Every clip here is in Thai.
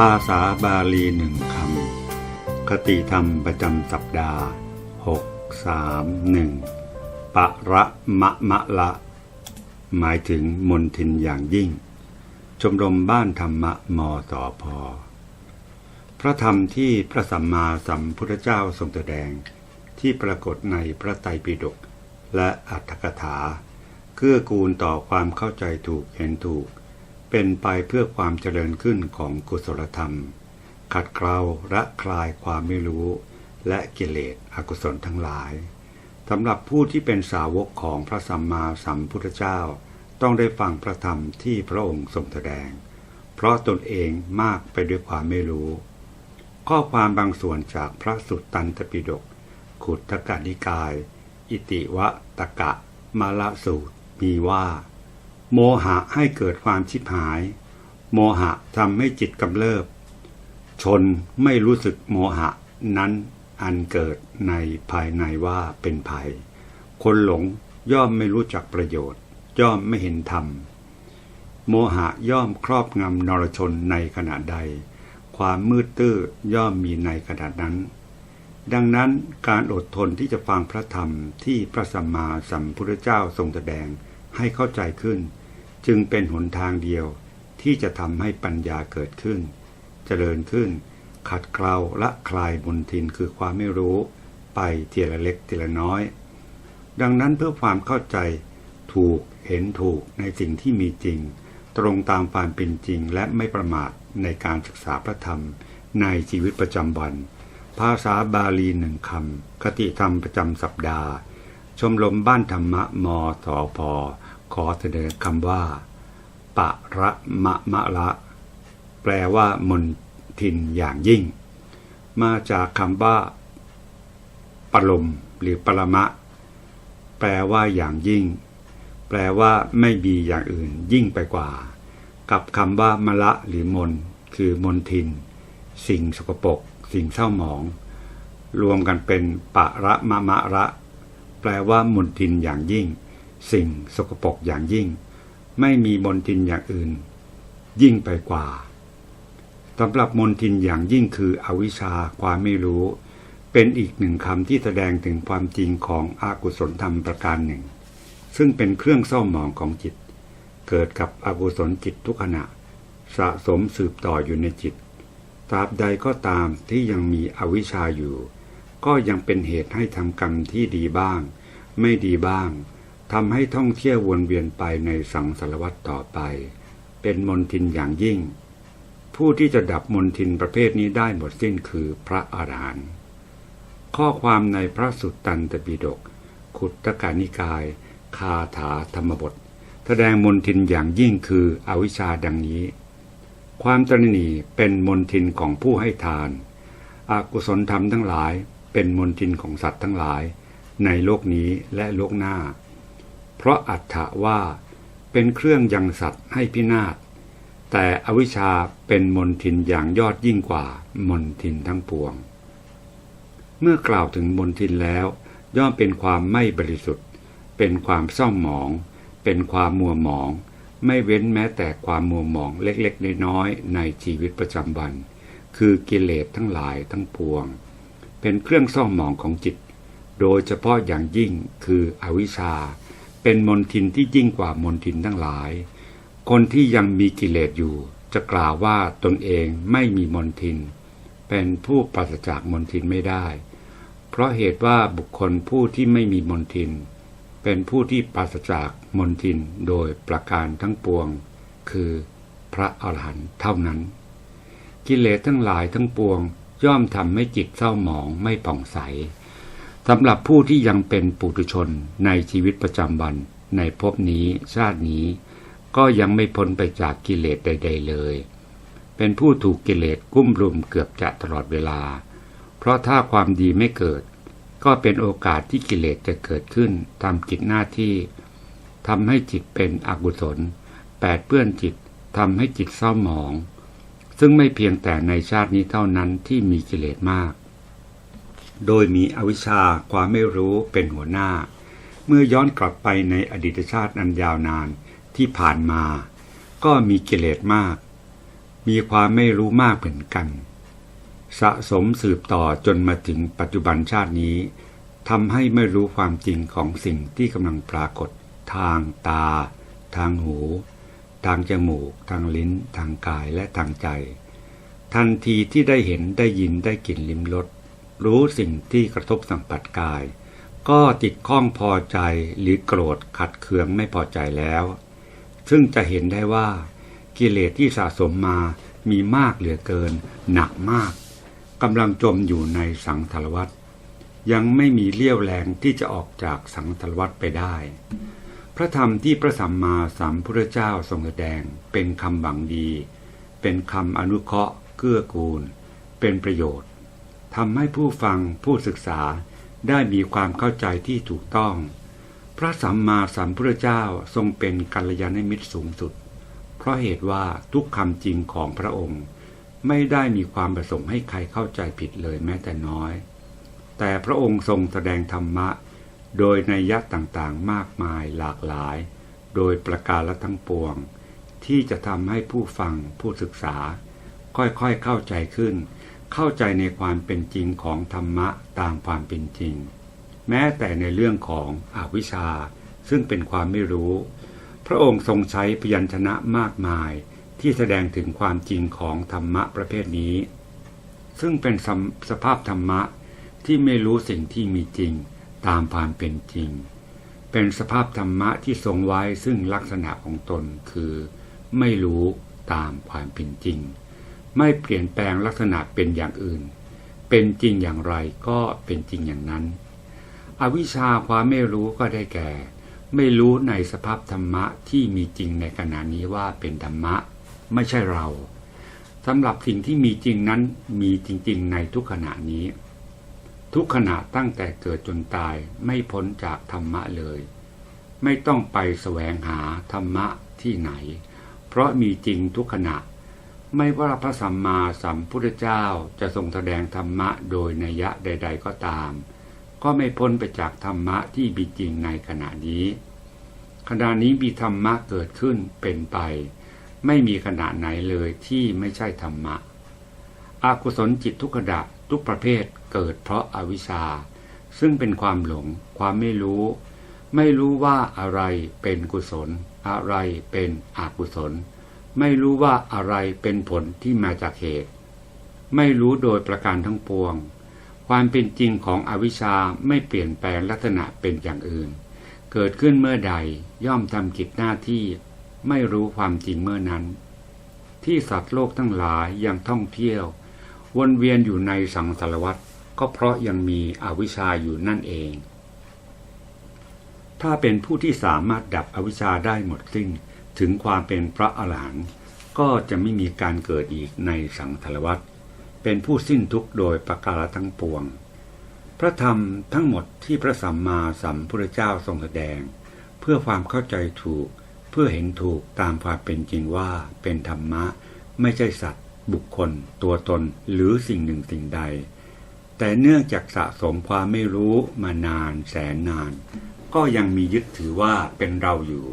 ภาษาบาลีหนึ่งคำ คติธรรมประจำสัปดาห์ 6 3 1ปะระมะมะละ หมายถึงมนทินอย่างยิ่ง ชมรมบ้านธรรมะมสอพอพระธรรมที่พระสัมมาสัมพุทธเจ้าทรงแสดงที่ปรากฏในพระไตรปิฎกและอัตถกถา เกื้อกูลต่อความเข้าใจถูกเห็นถูก เป็นไปเพื่อความเจริญขึ้นของกุศลธรรม ขัดเกลาละคลายความไม่รู้ และกิเลสอกุศลทั้งหลายสำหรับผู้ที่เป็นสาวกของพระสัมมาสัมพุทธเจ้า ต้องได้ฟังพระธรรมที่พระองค์ทรงแสดง เพราะตนเองมากไปด้วยความไม่รู้ ข้อความบางส่วนจากพระสุตตันตปิฎกขุททกนิกาย อิติวะตะกะมาละสูตรมีว่า โมหะให้เกิดความชิบหาย โมหะทำให้จิตกำเริบ ชนไม่รู้สึกโมหะนั้นอันเกิดในภายในว่าเป็นภัย คนหลงย่อมไม่รู้จักประโยชน์ ย่อมไม่เห็นธรรม โมหะย่อมครอบงำนรชนในขณะใด ความมืดตื้อย่อมมีในขณะนั้น ดังนั้นการอดทนที่จะฟังพระธรรมที่พระสัมมาสัมพุทธเจ้าทรงแสดงให้เข้าใจขึ้น จึงเป็นหนทางเดียวที่จะทำให้ปัญญาเกิดขึ้นเจริญขึ้น ขัดเกลาละคลายบนทินคือความไม่รู้ ไปทีละเล็กทีละน้อย ดังนั้นเพื่อความเข้าใจถูกเห็นถูกในสิ่งที่มีจริง ตรงตามความเป็นจริงและไม่ประมาทในการศึกษาพระธรรมในชีวิตประจำวัน ภาษาบาลีหนึ่งคำคติธรรมประจำสัปดาห์ ชมรมบ้านธรรมะมสอพอ ขอเสนอคำว่า ปะระมะมะละ แปลว่ามนทินอย่างยิ่ง มาจากคำว่าปรมหรือปรมะ แปลว่าอย่างยิ่ง แปลว่าไม่มีอย่างอื่นยิ่งไปกว่า กับคำว่ามะละหรือมน คือมนทิน สิ่งสกปรกสิ่งเศร้าหมอง รวมกันเป็นปะระมะมะระ แปลว่ามนทินอย่างยิ่ง สิ่งสกปรกอย่างยิ่ง ไม่มีมนทินอย่างอื่น ยิ่งไปกว่าสำหรับมนทินอย่างยิ่งคืออวิชชาความไม่รู้ เป็นอีกหนึ่งคำที่แสดงถึงความจริงของอากุศลธรรมประการหนึ่ง ซึ่งเป็นเครื่องเศร้าหมองของจิต เกิดกับอกุศลจิตทุกขณะ สะสมสืบต่ออยู่ในจิตตราบใดก็ตามที่ยังมีอวิชชาอยู่ ก็ยังเป็นเหตุให้ทำกรรมที่ดีบ้าง ไม่ดีบ้าง ทำให้ท่องเที่ยววนเวียนไปในสังสารวัฏต่อไป เป็นมนทินอย่างยิ่ง ผู้ที่จะดับมนทินประเภทนี้ได้หมดสิ้นคือพระอรหันต์ข้อความในพระสุตตันตปิฎกขุตกานิกาย คาถาธรรมบท แสดงมนทินอย่างยิ่งคืออวิชชาดังนี้ ความตรณีเป็นมนทินของผู้ให้ทานอากุศลธรรมทั้งหลาย เป็นมนทินของสัตว์ทั้งหลาย ในโลกนี้และโลกหน้า เพราะอัตถะว่าเป็นเครื่องยังสัตว์ให้พินาศ แต่อวิชชาเป็นมนทินอย่างยอดยิ่งกว่ามนทินทั้งปวง เมื่อกล่าวถึงมนทินแล้ว ย่อมเป็นความไม่บริสุทธิ์ เป็นความเศร้าหมอง เป็นความมัวหมอง ไม่เว้นแม้แต่ความมัวหมองเล็กๆน้อยๆในชีวิตประจำวัน คือกิเลสทั้งหลายทั้งปวง เป็นเครื่องเศร้าหมองของจิต โดยเฉพาะอย่างยิ่งคืออวิชชา เป็นมนทินที่ยิ่งกว่ามนทินทั้งหลาย คนที่ยังมีกิเลสอยู่ จะกล่าวว่าตนเองไม่มีมนทิน เป็นผู้ปราศจากมนทินไม่ได้ เพราะเหตุว่าบุคคลผู้ที่ไม่มีมนทิน เป็นผู้ที่ปราศจากมนทินโดยประการทั้งปวง คือพระอรหันต์เท่านั้น กิเลสทั้งหลายทั้งปวงย่อมทำให้จิตเศร้าหมองไม่ผ่องใส สำหรับผู้ที่ยังเป็นปุถุชนในชีวิตประจำวัน ในภพนี้ชาตินี้ ก็ยังไม่พ้นไปจากกิเลสใด ๆ เลย เป็นผู้ถูกกิเลสกุ้มรุมเกือบจะตลอดเวลา เพราะถ้าความดีไม่เกิด ก็เป็นโอกาสที่กิเลสจะเกิดขึ้นทำกิจหน้าที่ทำให้จิตเป็นอกุศลแปดเปื้อนจิตทำให้จิตเศร้าหมอง ซึ่งไม่เพียงแต่ในชาตินี้เท่านั้นที่มีกิเลสมาก โดยมีอวิชชาความไม่รู้เป็นหัวหน้า เมื่อย้อนกลับไปในอดีตชาติอันยาวนานที่ผ่านมา ก็มีกิเลสมาก มีความไม่รู้มากเหมือนกัน สะสมสืบต่อจนมาถึงปัจจุบันชาตินี้ทำให้ไม่รู้ความจริงของสิ่งที่กำลังปรากฏ ทางตา ทางหู ทางจมูก ทางลิ้น ทางกายและทางใจ ทันทีที่ได้เห็นได้ยินได้กลิ่นลิ้มรส รู้สิ่งที่กระทบสัมผัสกาย ก็ติดข้องพอใจหรือโกรธขัดเคืองไม่พอใจแล้ว ซึ่งจะเห็นได้ว่า กิเลสที่สะสมมามีมากเหลือเกิน หนักมากกำลังจมอยู่ในสังสารวัฏยังไม่มีเลี้ยวแรงที่จะออกจากสังสารวัฏไปได้ พระธรรมที่พระสัมมาสัมพุทธเจ้าทรงแสดงเป็นคำหวังดี เป็นคำอนุเคราะห์เกื้อกูล เป็นประโยชน์ ทำให้ผู้ฟังผู้ศึกษาได้มีความเข้าใจที่ถูกต้อง พระสัมมาสัมพุทธเจ้าทรงเป็นกัลยาณมิตรสูงสุด เพราะเหตุว่าทุกคำจริงของพระองค์ ไม่ได้มีความประสงค์ให้ใครเข้าใจผิดเลยแม้แต่น้อย แต่พระองค์ทรงแสดงธรรมะ โดยในยะต่างๆมากมายหลากหลาย โดยประการละทั้งปวง ที่จะทำให้ผู้ฟังผู้ศึกษา ค่อยๆเข้าใจขึ้น เข้าใจในความเป็นจริงของธรรมะตามความเป็นจริง แม้แต่ในเรื่องของอวิชชา ซึ่งเป็นความไม่รู้ พระองค์ทรงใช้พยัญชนะมากมายที่แสดงถึงความจริงของธรรมะประเภทนี้ ซึ่งเป็นสสภาพธรรมะที่ไม่รู้สิ่งที่มีจริงตามความเป็นจริง เป็นสภาพธรรมะที่ทรงไว้ซึ่งลักษณะของตนคือ ไม่รู้ตามความเป็นจริง ไม่เปลี่ยนแปลงลักษณะเป็นอย่างอื่น เป็นจริงอย่างไรก็เป็นจริงอย่างนั้น อวิชชาความไม่รู้ก็ได้แก่ ไม่รู้ในสภาพธรรมะที่มีจริงในขณะนี้ว่าเป็นธรรมะ ไม่ใช่เราสำหรับสิ่งที่มีจริงนั้นมีจริง ๆ ในทุกขณะนี้ ทุกขณะตั้งแต่เกิดจนตายไม่พ้นจากธรรมะเลย ไม่ต้องไปแสวงหาธรรมะที่ไหน เพราะมีจริงทุกขณะ ไม่ว่าพระสัมมาสัมพุทธเจ้าจะทรงแสดงธรรมะโดยนัยะใด ๆ ก็ตาม ก็ไม่พ้นไปจากธรรมะที่มีจริงในขณะนี้ ขณะนี้มีธรรมะเกิดขึ้นเป็นไป ไม่มีขณะไหนเลยที่ไม่ใช่ธรรมะอากุศลจิตทุกขณะทุกประเภทเกิดเพราะอาวิชชา ซึ่งเป็นความหลง ความไม่รู้ ไม่รู้ว่าอะไรเป็นกุศล อะไรเป็นอกุศล ไม่รู้ว่าอะไรเป็นผลที่มาจากเหตุ ไม่รู้โดยประการทั้งปวง ความเป็นจริงของอวิชชาไม่เปลี่ยนแปลงลักษณะเป็นอย่างอื่น เกิดขึ้นเมื่อใดย่อมทำกิจหน้าที่ ไม่รู้ความจริงเมื่อนั้น ที่สัตว์โลกทั้งหลายยังท่องเที่ยว วนเวียนอยู่ในสังสารวัฏก็เพราะยังมีอวิชชาอยู่นั่นเอง ถ้าเป็นผู้ที่สามารถดับอวิชชาได้หมดสิ้น ถึงความเป็นพระอรหันต์ก็จะไม่มีการเกิดอีกในสังสารวัฏเป็นผู้สิ้นทุกข์โดยประการทั้งปวง พระธรรมทั้งหมดที่พระสัมมาสัมพุทธเจ้าทรงแสดง เพื่อความเข้าใจถูก เพื่อเห็นถูกตามความเป็นจริงว่าเป็นธรรมะ ไม่ใช่สัตว์ บุคคล ตัวตนหรือสิ่งหนึ่งสิ่งใด แต่เนื่องจากสะสมความไม่รู้มานานแสนนาน ก็ยังมียึดถือว่าเป็นเราอยู่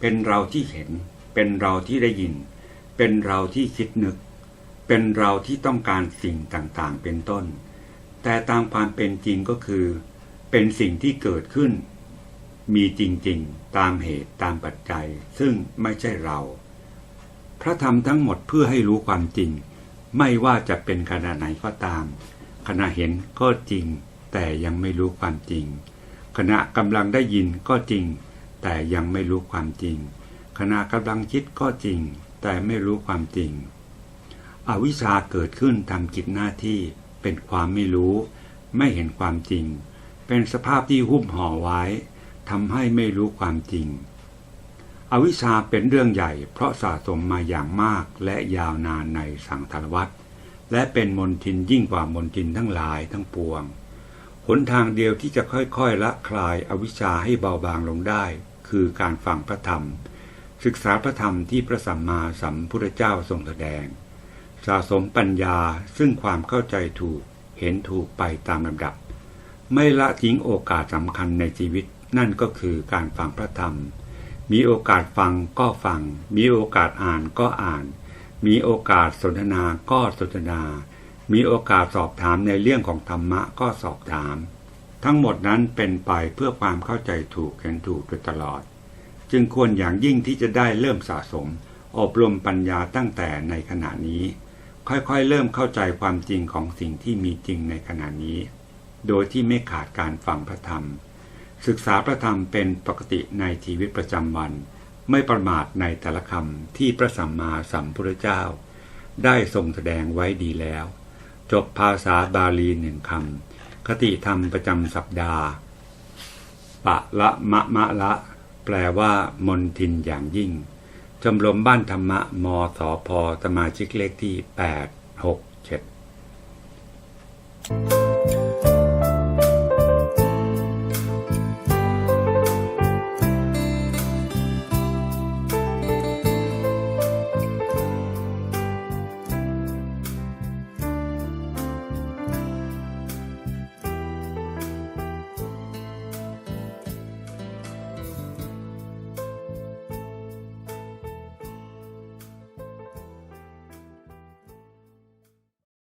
เป็นเราที่เห็น เป็นเราที่ได้ยิน เป็นเราที่คิดนึก เป็นเราที่ต้องการสิ่งต่างๆ เป็นต้น แต่ตามความเป็นจริงก็คือ เป็นสิ่งที่เกิดขึ้น มีจริงๆ ตามเหตุตามปัจจัย ซึ่งไม่ใช่เรา พระธรรมทั้งหมดเพื่อให้รู้ความจริง ไม่ว่าจะเป็นขณะไหนก็ตาม ขณะเห็นก็จริง แต่ยังไม่รู้ความจริง ขณะกำลังได้ยินก็จริง แต่ยังไม่รู้ความจริง ขณะกำลังคิดก็จริง แต่ไม่รู้ความจริง อวิชชาเกิดขึ้นทำกิจหน้าที่เป็นความไม่รู้ ไม่เห็นความจริง เป็นสภาพที่หุ้มห่อไว้ทำให้ไม่รู้ความจริง อวิชชาเป็นเรื่องใหญ่ เพราะสะสมมาอย่างมากและยาวนานในสังสารวัฏและเป็นมนทินยิ่งกว่ามนทินทั้งหลายทั้งปวง หนทางเดียวที่จะค่อยๆละคลายอวิชชาให้เบาบางลงได้ คือการฟังพระธรรม ศึกษาพระธรรมที่พระสัมมาสัมพุทธเจ้าทรงแสดง สะสมปัญญาซึ่งความเข้าใจถูกเห็นถูกไปตามลำดับ ไม่ละทิ้งโอกาสสำคัญในชีวิต นั่นก็คือการฟังพระธรรม มีโอกาสฟังก็ฟัง มีโอกาสอ่านก็อ่าน มีโอกาสสนทนาก็สนทนา มีโอกาสสอบถามในเรื่องของธรรมะก็สอบถาม ทั้งหมดนั้นเป็นไปเพื่อความเข้าใจถูกเห็นถูกโดยตลอด จึงควรอย่างยิ่งที่จะได้เริ่มสะสม อบรมปัญญาตั้งแต่ในขณะนี้ ค่อยๆ เริ่มเข้าใจความจริงของสิ่งที่มีจริงในขณะนี้ โดยที่ไม่ขาดการฟังพระธรรม ศึกษาพระธรรมเป็นปกติในชีวิตประจำวัน ไม่ประมาทในแต่ละคำที่พระสัมมาสัมพุทธเจ้า ได้ทรงแสดงไว้ดีแล้ว จบภาษาบาลีหนึ่งคำ คติธรรมประจำสัปดาห์ ปะละมะมะละ แปลว่ามนทินอย่างยิ่ง ชมรมบ้านธรรมะมสพสมาชิกเลขที่ 8 6 7